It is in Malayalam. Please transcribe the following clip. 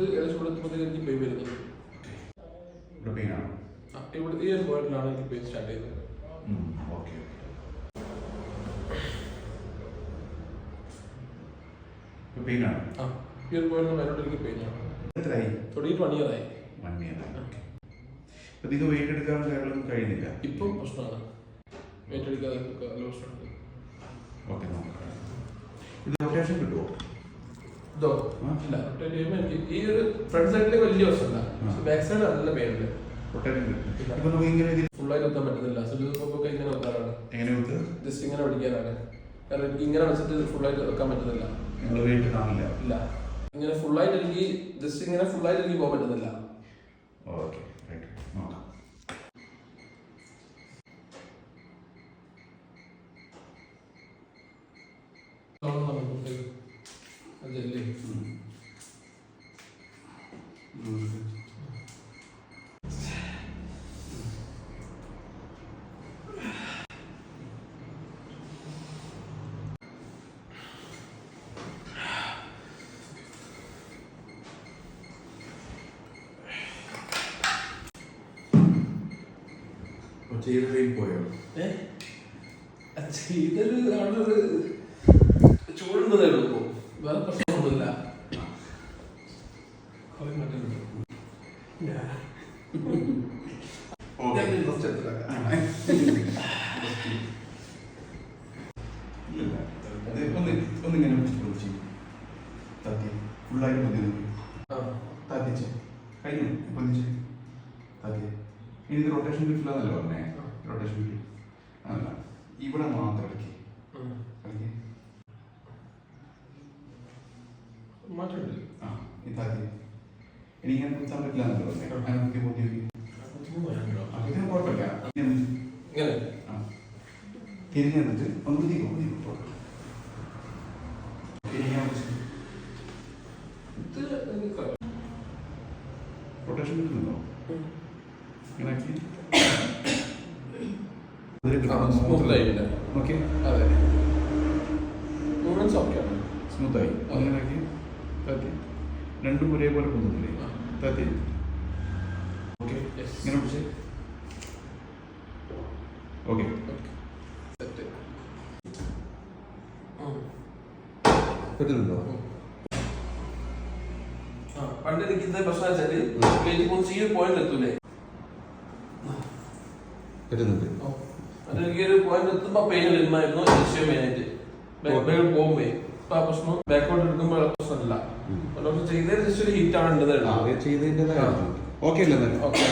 ഇത് ഏകദേശം ഇവിടെ എത്തുമ്പോഴത്തേക്ക് എനിക്ക് വരുന്നുണ്ട് ഇവിടെ ആ, ഈ ഒരു പോയിന്റിലാണ് എനിക്ക് പേ സ്റ്റാർട്ട് ചെയ്തത് ഓക്കെ ഇപ്പോൾ പെയിനാണ് ആ ഈ ഒരു പോയിന്റ് മേലോട്ട് എനിക്ക് പെയിനാണ് എത്രയായി? തുടങ്ങിയിട്ട് one year one year okay ഇത് വെയിറ്റ് കഴിയുന്നില്ല? ഇപ്പം പ്രശ്നമാണ്. വെയിറ്റ് എടുക്കാതെ ഒക്കെ നല്ല പ്രശ്നമുണ്ട് ഓക്കെ നോക്കാം ഇത് റൊട്ടേഷൻ കിട്ടുമോ ഇതോ? ഇല്ല. റൊട്ടേറ്റ് ചെയ്യുമ്പോൾ എനിക്ക് ഈ ഒരു ഫ്രണ്ട് സൈഡിൽ വലിയ വശമില്ല ബാക്ക് സൈഡ് നല്ല. ഇപ്പം നമുക്ക് ഇങ്ങനെ പറ്റുന്നില്ല. ഇങ്ങനെ വെക്കാറാണ് എങ്ങനെ ജസ്റ്റ് ഇങ്ങനെ പിടിക്കാനാണ്. കാരണം എനിക്ക് ഇങ്ങനെ വെച്ചിട്ട് ഫുള്ളായിട്ട് വെക്കാൻ പറ്റുന്നില്ല. ഇല്ല. ഇങ്ങനെ ഫുള്ളായിട്ട് എനിക്ക് ജസ്റ്റ് ഇങ്ങനെ ഫുള്ളായിട്ട് എനിക്ക് പോകാൻ പറ്റുന്നില്ല. ഓക്കെ അതല്ലേ ചെയ്ത പെയിൻ പോയോ ഏഹ് ഇതൊരു ആളൊരു ചൂടുന്നതേ ഉള്ളൂ വേറെ പ്രശ്നമൊന്നുമില്ല. ഒന്നിങ്ങനെ താത്തി ഫുള്ളായിട്ട് താത്തിച്ച് കഴിഞ്ഞു. താത്തി ഇനി ഇത് റൊട്ടേഷൻ കിട്ടില്ല എന്നല്ലേ പറഞ്ഞേ? ആ. റൊട്ടേഷൻ കിട്ടി അതല്ല ഇവിടെ മാത്രം കളിക്കേ ഉം. മാറ്റമുണ്ട് ആ ഇനി ഇങ്ങനെ കുത്താൻ പറ്റില്ല എന്നല്ലേ വരാനുണ്ടോ? ആ, ഇതിന് കുഴപ്പമില്ല. ഇങ്ങനെ. തിരിഞ്ഞ് നിന്നിട്ട് ഒന്ന് കുത്തിക്കോ കുത്തിക്കോ തിരിഞ്ഞാൽ റൊട്ടേഷൻ കിട്ടുന്നുണ്ടോ? ഓക്കെയാണ് സ്മൂത്തായി അങ്ങനെ താത്തി രണ്ടും ഒരേപോലെ പോകുന്നില്ലേ? തത്തി ഓക്കെ. ഇങ്ങനെ പിടിച്ച്. ഓക്കെ സെറ്റ് ഉം. പറ്റുന്നുണ്ടോ ആ, പണ്ട് എനിക്ക് ഇന്നത്തെ പ്രശ്നം വെച്ചാൽ വെയിറ്റ് കുറച്ച് ഈ ഒരു പോയിന്റ് എത്തൂലേ? പറ്റുന്നുണ്ട് അത് എനിക്കൊരു പോയിന്റ് എത്തുമ്പോ പെയിൻ വരുമായിരുന്നു വിഷയം മെയിനായിട്ട് ബാക്ക് പോകുമ്പോ ഇപ്പൊ ആ പ്രശ്നം ബാക്കോട്ട് എടുക്കുമ്പോൾ ആണ് ചെയ്തതിന്റെതായ ഓക്കെ അല്ലേ ഓക്കെ